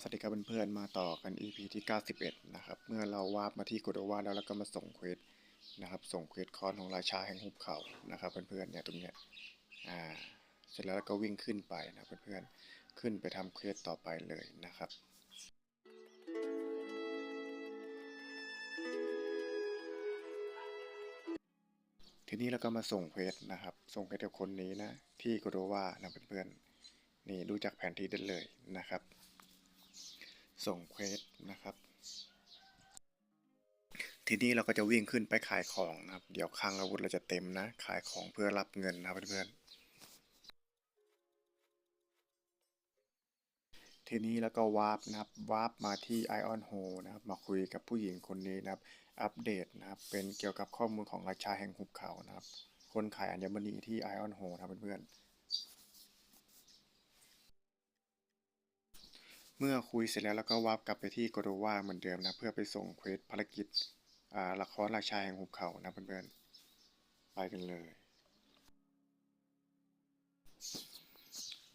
สวัสดีครับเพื่อนๆมาต่อกัน EP ที่ 91 นะครับ เมื่อเราวาร์ปมาที่โกโดวาแล้วแล้วก็มาส่งเควสนะครับ ส่งเควสคอนของราชาแห่งหุบเขานะครับ เพื่อนๆเนี่ยตรงเนี้ยอ่าเสร็จแล้วก็วิ่งขึ้นไปนะเพื่อนๆขึ้นไปทำเควสต่อไปเลยนะครับทีนี้เราก็มาส่งเควสนะครับ ส่งเควสกับคนนี้นะ ที่โกโดวานะเพื่อนๆนี่ดูจากแผนที่ได้เลยนะครับ ส่งเควสนะครับ ทีนี้เราก็จะวิ่งขึ้นไปขายของนะครับ เดี๋ยวคลังอาวุธเราจะเต็มนะ ขายของเพื่อรับเงินนะครับเพื่อนๆทีนี้แล้วก็วาร์ปนะครับ วาร์ปมาที่ไอออนโฮนะครับ มาคุยกับผู้หญิงคนนี้นะครับ อัปเดตนะครับ เป็นเกี่ยวกับข้อมูลของราชาแห่งหุบเขานะครับ คนขายอัญมณีที่ไอออนโฮนะครับเพื่อนๆ มื่อคุยเสร็จแล้วแล้วก็วาร์ปกลับไปที่โกโดวาเหมือนเดิมนะ เพื่อไปส่งเควสภารกิจละครราชาแห่งหุบเขานะเพื่อนๆ ไปกันเลย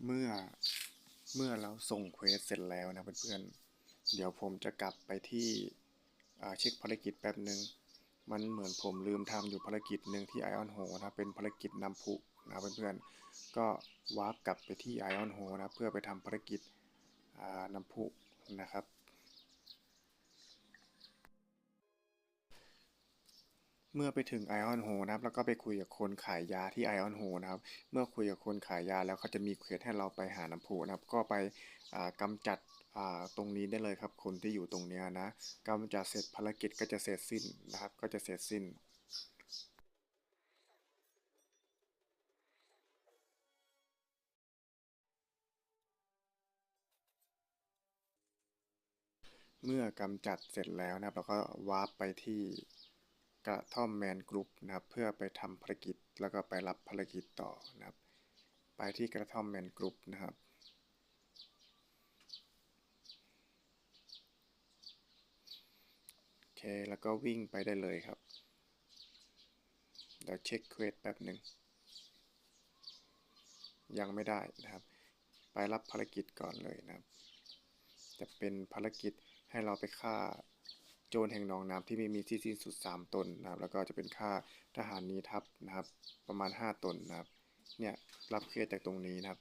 เมื่อเมื่อเราส่งเควสเสร็จแล้วนะเพื่อนๆ เดี๋ยวผมจะกลับไปที่เช็คภารกิจแป๊บหนึ่งมันเหมือนผมลืมทำอยู่ภารกิจหนึ่งที่ไอออนโฮนะเป็นภารกิจนำผุนะเพื่อนๆ ก็วาร์ปกลับไปที่ไอออนโฮนะเพื่อไปทำภารกิจ น้ำพุนะครับ เมื่อไปถึงไอออนโฮนะครับ แล้วก็ไปคุยกับคนขายยาที่ไอออนโฮนะครับ เมื่อคุยกับคนขายยาแล้วเขาจะมีเควสให้เราไปหาน้ำพุนะครับ ก็ไปอ่ากำจัดตรงนี้ได้เลยครับ คนที่อยู่ตรงนี้นะกำจัดเสร็จภารกิจก็จะเสร็จสิ้นนะครับ ก็จะเสร็จสิ้น เมื่อกำจัดเสร็จแล้วนะครับ เราก็วาร์ปไปที่กระท่อมแมนกรุ๊ปนะครับ เพื่อไปทำภารกิจแล้วก็ไปรับภารกิจต่อนะครับ ไปที่กระท่อมแมนกรุ๊ปนะครับโอเคแล้วก็วิ่งไปได้เลยครับเดี๋ยวเช็คเควสแป๊บหนึ่งยังไม่ได้นะครับ ไปรับภารกิจก่อนเลยนะครับ จะเป็นภารกิจ ให้เราไปฆ่าโจรแห่งหนองน้ำที่ไม่มีที่สิ้นสุด 3 ตนนะครับ แล้วก็จะเป็นฆ่าทหารนีทัพนะครับ ประมาณ 5 ตนนะครับ เนี่ยรับเควสจากตรงนี้นะครับ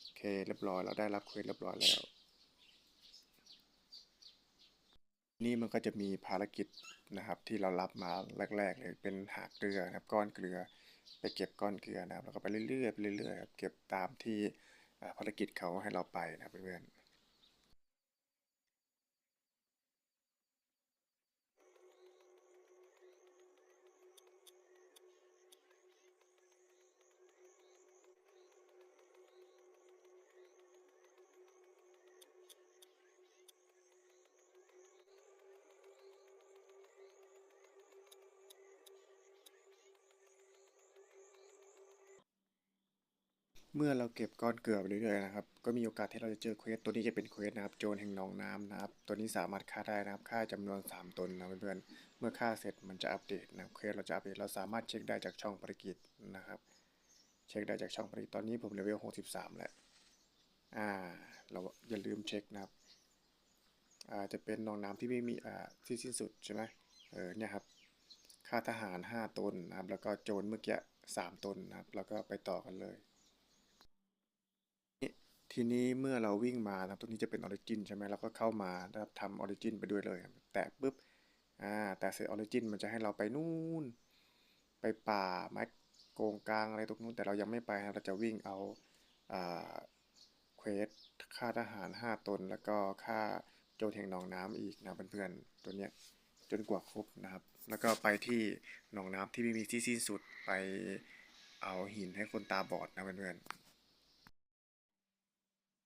โอเคเรียบร้อยเราได้รับเควสเรียบร้อยแล้ว นี่มันก็จะมีภารกิจนะครับที่เรารับมาแรกๆเลยเป็นหาเกลือนะครับ ก้อนเกลือไปเก็บก้อนเกลือนะครับแล้วก็ไปเรื่อยๆไปเรื่อยๆครับเก็บตามที่ภารกิจเขาให้เราไปนะเพื่อนๆ เมื่อเราเก็บก้อนเกลือไปเรื่อยๆนะครับ ก็มีโอกาสที่เราจะเจอเควส ตัวนี้จะเป็นเควสนะครับ โจรแห่งหนองน้ำนะครับ ตัวนี้สามารถฆ่าได้นะครับ ฆ่าจำนวน 3ตนนะเพื่อนๆ เมื่อฆ่าเสร็จมันจะอัปเดตนะเควสเราจะอัปเดต เราสามารถเช็คได้จากช่องภารกิจนะครับ เช็คได้จากช่องภารกิจ ตอนนี้ผมเลเวล 63 แล้ว อ่า เราอย่าลืมเช็คนะครับ อ่า จะเป็นหนองน้ำที่ไม่มี อ่า ที่สิ้นสุดใช่ไหมเออ เนี่ยครับ ฆ่าทหาร 5ตนนะครับ แล้วก็โจรเมื่อกี้3ตนนะครับ แล้วก็ไปต่อกันเลย ทีนี้เมื่อเราวิ่งมานะตรงนี้จะเป็นออริจินใช่ไหมเราก็เข้ามาทำออริจินไปด้วยเลย แตะปุ๊บอ่าแต่เสร็จออริจินมันจะให้เราไปนู่น ไปป่าไม้โกงกลางอะไรตรงนู้นแต่เรายังไม่ไปนะเราจะวิ่งเอาอ่าเควสฆ่าทหาร 5 ตน แล้วก็ฆ่าโจรแห่งหนองน้ำอีกนะเพื่อนๆตัวเนี้ยจนกว่าครบนะครับ แล้วก็ไปที่หนองน้ำที่ไม่มีที่สิ้นสุดไปเอาหินให้คนตาบอดนะเพื่อนๆ